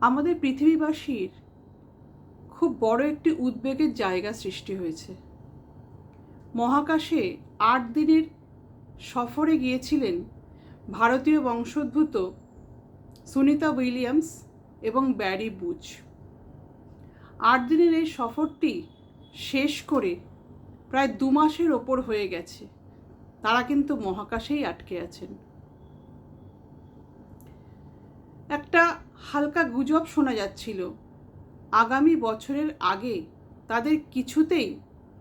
আমাদের পৃথিবীবাসীর খুব বড় একটি উদ্বেগের জায়গা সৃষ্টি হয়েছে। মহাকাশে আট দিনের সফরে গিয়েছিলেন ভারতীয় বংশোদ্ভূত সুনিতা উইলিয়ামস এবং ব্যারি বুচ। আট দিনের এই সফরটি শেষ করে প্রায় দু মাসের ওপর হয়ে গেছে। তারা কিন্তু মহাকাশেই আটকে আছেন একটা হালকা গুজব শোনা যাচ্ছিল। আগামী বছরের আগে তাদের কিছুতেই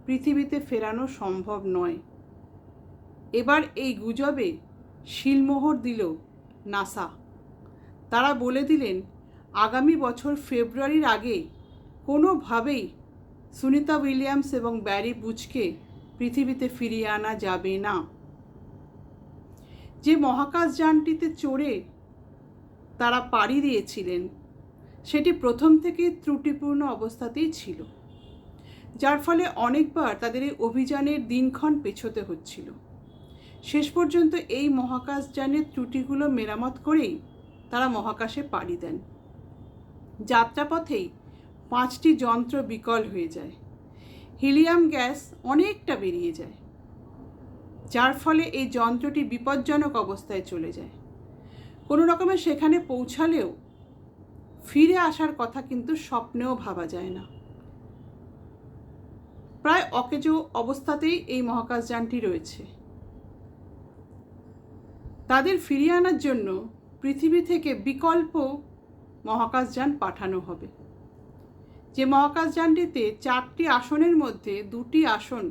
পৃথিবীতে ফেরানো সম্ভব নয়। এবার এই গুজবে শিলমোহর দিল নাসা। তারা বলে দিলেন, আগামী বছর ফেব্রুয়ারির আগে কোনোভাবেই সুনিতা উইলিয়ামস এবং ব্যারি বুচকে পৃথিবীতে ফিরিয়ে আনা যাবে না। যে মহাকাশযানটিতে চড়ে তারা পাড়ি দিয়েছিলেন। সেটি প্রথম থেকেই ত্রুটিপূর্ণ অবস্থাতেই ছিল, যার ফলে অনেকবার তাদের এই অভিযানের দিনক্ষণ পেছোতে হচ্ছিল। শেষ পর্যন্ত এই মহাকাশযানের ত্রুটিগুলো মেরামত করেই তারা মহাকাশে পাড়ি দেন। যাত্রাপথেই পাঁচটি যন্ত্র বিকল হয়ে যায়। হিলিয়াম গ্যাস অনেকটা বেরিয়ে যায়, যার ফলে এই যন্ত্রটি বিপজ্জনক অবস্থায় চলে যায়। কোনো রকমে সেখানে পৌঁছালেও ফিরে আসার কথা কিন্তু স্বপ্নেও ভাবা যায় না। প্রায় অকেজো অবস্থাতেই এই মহাকাশযানটি রয়েছে। তাদের ফিরিয়ে আনার জন্য পৃথিবী থেকে বিকল্প মহাকাশযান পাঠানো হবে। যে মহাকাশযানটিতে চারটি আসনের মধ্যে দুটি আসন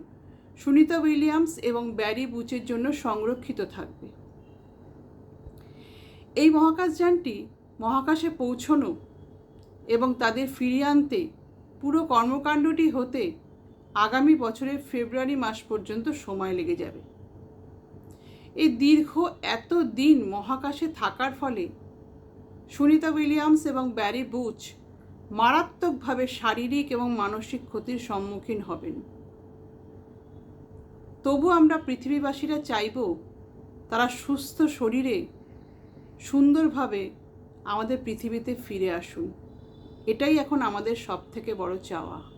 সুনিতা উইলিয়ামস এবং ব্যারি বুচের জন্য সংরক্ষিত থাকবে। এই মহাকাশযানটি মহাকাশে পৌঁছনো এবং তাদের ফিরিয়ে আনতে পুরো কর্মকাণ্ডটি হতে আগামী বছরের ফেব্রুয়ারি মাস পর্যন্ত সময় লেগে যাবে। এই দীর্ঘ এত দিন মহাকাশে থাকার ফলে সুনিতা উইলিয়ামস এবং ব্যারি বুচ মারাত্মকভাবে শারীরিক এবং মানসিক ক্ষতির সম্মুখীন হবেন। তবু আমরা পৃথিবীবাসীরা চাইব তারা সুস্থ শরীরে সুন্দরভাবে আমাদের পৃথিবীতে ফিরে আসুন। এটাই এখন আমাদের সব থেকে বড় চাওয়া।